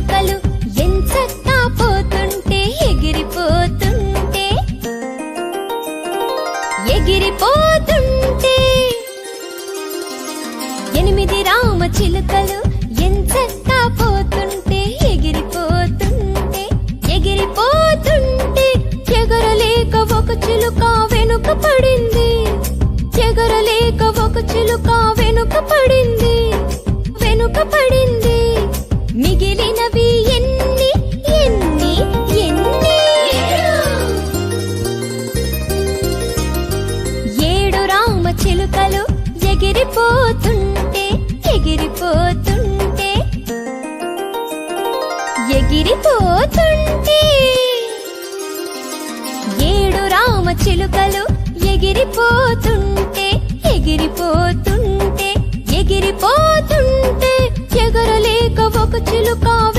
చిలుకలు ఎంచక్కా పోతుంటే ఎగిరిపోతుంటే ఎగిరిపోతుంటే. ఎనిమిది రామ చిలుకలు ఎంచక్కా పోతుంటే ఎగిరిపోతుంటే ఎగిరిపోతుంటే. ఎగరలేక ఒక చిలుక వెనుక పడింది. ఎగరలేక ఒక చిలుక వెనుక పడింది. చిలుకలు ఎగిరిపోతుంటే ఎగిరిపోతుంటే ఎగిరిపోతుంటే. ఏడు రామ చిలుకలు ఎగిరిపోతుంటే ఎగిరిపోతుంటే ఎగిరిపోతుంటే ఎగరలేక